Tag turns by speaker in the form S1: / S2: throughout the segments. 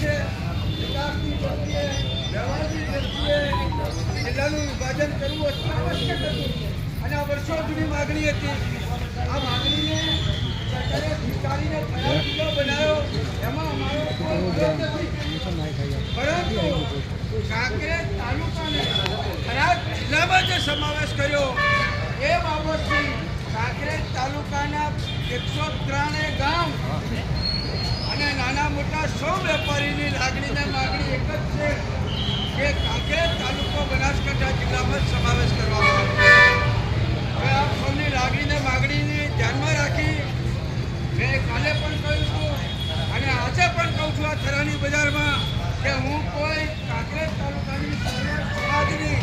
S1: વિકાસની દ્રષ્ટિએ વ્યવહારની દ્રષ્ટિએ જિલ્લાનું વિભાજન કરવું આવશ્યક હતું. અને આ વર્ષો જૂની માગણી હતી. આ માગણીને બનાવ્યો. એમાં અમારો પરંતુ કાંકરેજ તાલુકાને ખરાબ જિલ્લામાં જે સમાવેશ કર્યો, એ બાબતથી કાંકરેજ તાલુકાના એકસો ત્રણે મોટા સૌ વેપારીની લાગણીને માગણી એક જ છે કે કાંકરેજ તાલુકો બનાસકાંઠા જિલ્લામાં સમાવેશ કરવામાં આવે. હવે આપ સૌની લાગણીને માગણીને ધ્યાનમાં રાખી મેં કાલે પણ કહ્યું હતું અને આજે પણ કહું છું આ થરાની બજારમાં કે હું કોઈ કાંકરેજ તાલુકાની સમાજની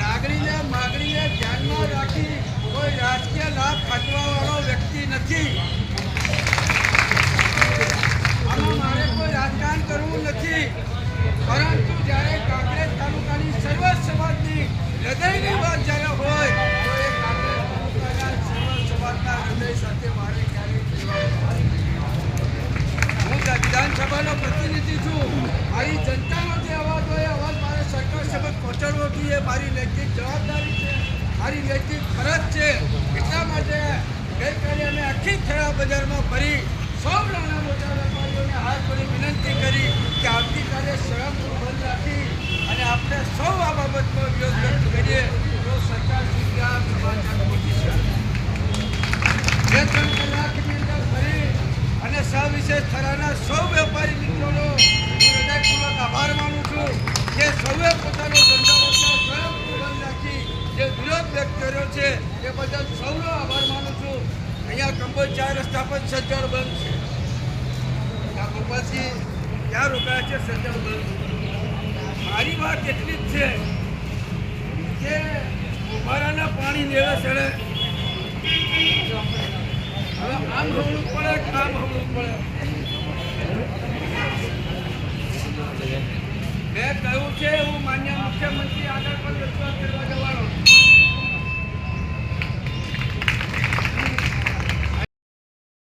S1: લાગણીને માગણીને ધ્યાનમાં રાખી કોઈ રાજકીય લાભ ખાટવાવાળો વ્યક્તિ નથી આમાં મારે કોઈ રાજકારણ કરવું નથી પરંતુ જ્યારે કાંકરેજ તાલુકાની સર્વ સમાજની હૃદયની વાત જ્યારે હોય તો એ કાંકરેજ તાલુકાના સર્વ સમાજના હૃદય સાથે મારે ક્યારેય હું જા- વિધાનસભાનો પ્રતિનિધિ છું મારી જનતાનો જે અવાજ હોય એ અવાજ મારે સરકાર સમક્ષ જોઈએ મારી નૈતિક જવાબદારી છે, મારી નૈતિક ફરજ છે. એટલા માટે ગઈકાલે અમે આખી ખેડા બજારમાં ફરી સૌ નાના મોટા વેપારીઓને હાથ જોડી વિનંતી કરી કે આવતીકાલે સ્વયંભૂ બંધ રાખી અને આપણે સૌ આ બાબતમાં વિરોધ વ્યક્ત કરીએ તો સરકાર સુધી આ સમાચાર પહોંચી શકે. બે ત્રણ કલાકની અંદર ફરી અને સવિશેષ થરાના સૌ બદલ સૌનો આભાર માનું છું. અહીંયા કંબોજ ચાર રસ્તા પર સજ્જડ બંધ છે. આ ગોપાલજી ક્યાં રોકાયા છે, સજ્જડ બંધ. મારી વાત એટલી જ છે કે ઉભારાના પાણી નેવે ચડે. હવે આમ હવળું પડે આમ હવળું પડે? મેં કહ્યું છે, હું માન્ય મુખ્યમંત્રી આગળ પણ રજૂઆત કરવા